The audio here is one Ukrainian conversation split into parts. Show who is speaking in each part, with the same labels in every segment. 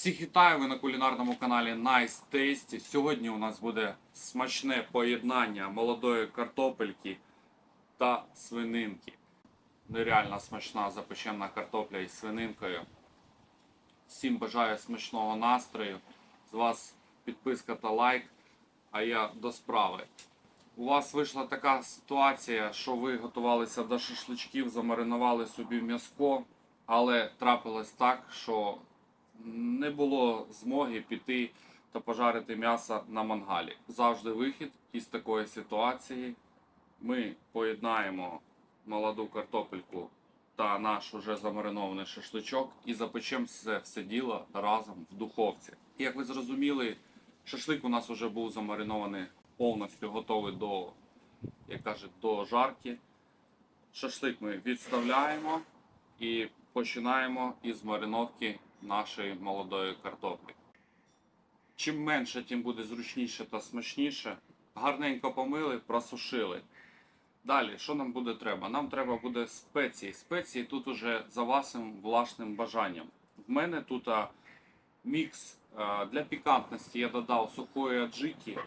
Speaker 1: Всіх вітаю! Ви на кулінарному каналі Nice Tasty. Сьогодні у нас буде смачне поєднання молодої картопельки та свининки. Нереально смачна запечена картопля із свининкою. Всім бажаю смачного настрою. З вас підписка та лайк. А я до справи. У вас вийшла така ситуація, що ви готувалися до шашличків, замаринували собі м'яско, але трапилось так, що не було змоги піти та пожарити м'ясо на мангалі. Завжди вихід із такої ситуації. Ми поєднаємо молоду картопельку та наш уже замаринований шашличок і запечемо це все діло разом в духовці. Як ви зрозуміли, шашлик у нас вже був замаринований повністю готовий до, як кажуть, до жарки. Шашлик ми відставляємо і починаємо із мариновки нашої молодої картоплі. Чим менше, тим буде зручніше та смачніше. Гарненько помили, просушили. Далі, що нам буде треба? Нам треба буде спеції. Спеції тут уже за вашим власним бажанням. В мене тут а, мікс а, для пікантності я додав сухої аджики,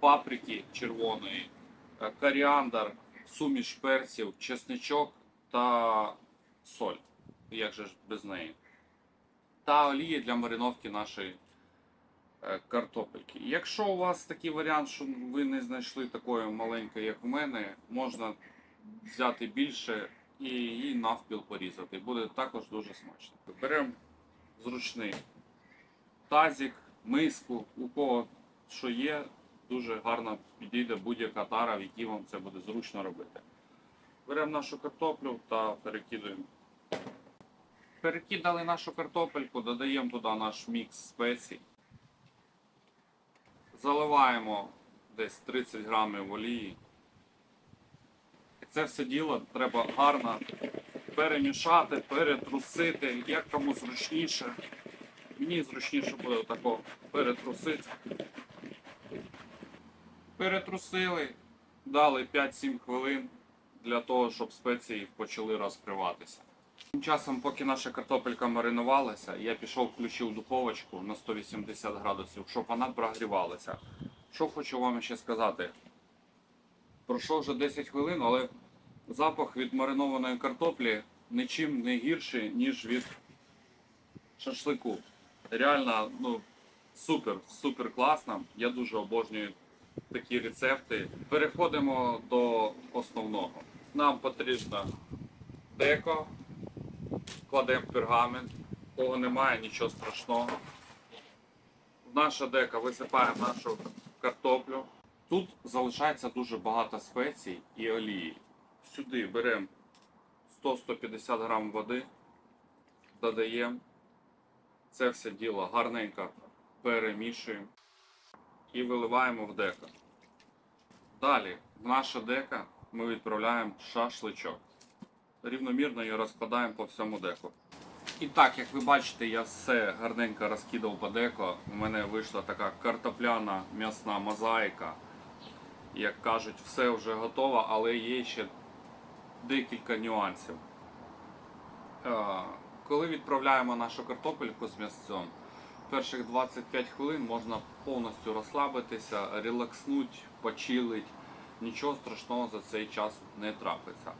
Speaker 1: паприки червоної, коріандр, суміш перців, чесничок та соль. Як же ж без неї? Та олії для мариновки нашої е, картопельки. Якщо у вас такий варіант, що ви не знайшли такої маленької, як в мене, можна взяти більше і її навпіл порізати. Буде також дуже смачно. Беремо зручний тазик, миску, у кого що є, дуже гарно підійде будь-яка тара, в якій вам це буде зручно робити. Беремо нашу картоплю та перекидуємо Перекидали нашу картопельку, додаємо туди наш мікс спецій. Заливаємо десь 30 грамів олії. І це все діло треба гарно перемішати, перетрусити, як кому зручніше. Мені зручніше буде отако перетрусити. Перетрусили, дали 5-7 хвилин для того, щоб спеції почали розкриватися. Тим часом, поки наша картопелька маринувалася, я пішов, включив духовочку на 180 градусів, щоб вона прогрівалася. Що хочу вам ще сказати? Пройшло вже 10 хвилин, але запах від маринованої картоплі нічим не гірший, ніж від шашлику. Реально, ну, супер, супер класно. Я дуже обожнюю такі рецепти. Переходимо до основного. Нам потрібно деко, кладемо пергамент, кого немає, нічого страшного. В наша дека висипаємо нашу картоплю. Тут залишається дуже багато спецій і олії. Сюди беремо 100-150 грам води, додаємо. Це все діло гарненько перемішуємо і виливаємо в дека. Далі в наша дека ми відправляємо шашличок рівномірно її розкладаємо по всьому деку. І так, як ви бачите, я все гарненько розкидав по деко. У мене вийшла така картопляна м'ясна мозаїка. Як кажуть, все вже готово, але є ще декілька нюансів. Е, Коли відправляємо нашу картопельку з м'ясцем, перших 25 хвилин можна повністю розслабитися, релакснути, почилить. Нічого страшного за цей час не трапиться.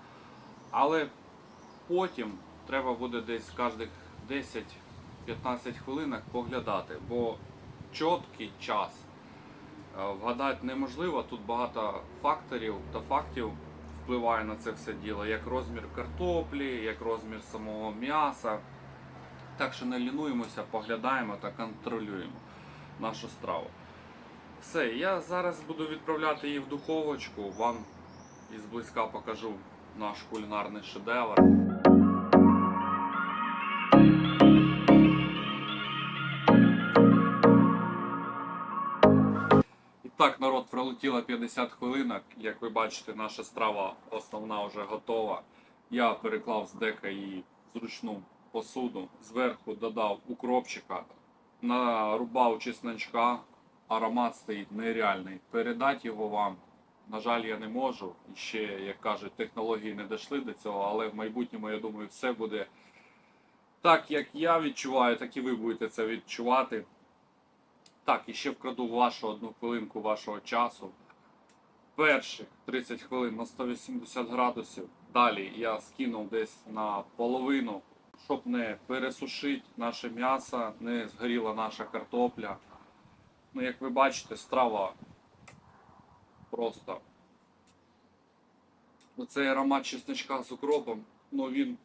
Speaker 1: Але потім треба буде десь кожних 10-15 хвилин поглядати, бо чіткий час е, вгадати неможливо. Тут багато факторів та фактів впливає на це все діло, як розмір картоплі, як розмір самого м'яса. Так що не лінуємося, поглядаємо та контролюємо нашу страву. Все, я зараз буду відправляти її в духовочку, вам із близька покажу наш кулінарний шедевр. І так, народ, пролетіло 50 хвилинок. Як ви бачите, наша страва основна вже готова. Я переклав з дека її зручну посуду. Зверху додав укропчика, нарубав чесночка. Аромат стоїть нереальний. Передати його вам на жаль, я не можу. І ще, як кажуть, технології не дійшли до цього, але в майбутньому, я думаю, все буде так як я відчуваю, так і ви будете це відчувати. Так, і ще вкраду вашу одну хвилинку вашого часу. Перших 30 хвилин на 180 градусів. Далі я скинув десь на половину, щоб не пересушити наше м'ясо, не згоріла наша картопля. Ну, як ви бачите, страва просто. Оцей аромат чесночка з укропом, ну він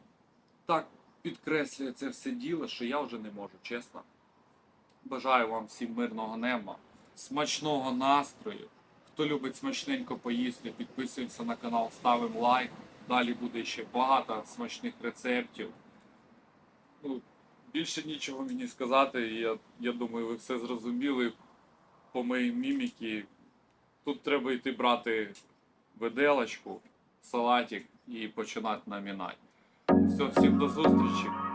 Speaker 1: так підкреслює це все діло, що я вже не можу, чесно. Бажаю вам всім мирного неба, смачного настрою. Хто любить смачненько поїсти, підписуємося на канал, ставимо лайк. Далі буде ще багато смачних рецептів. Ну, більше нічого мені сказати. Я, я думаю, ви все зрозуміли по моїй міміки. Тут треба йти брати виделочку, салатик і починати намінати. Все, всім до зустрічі.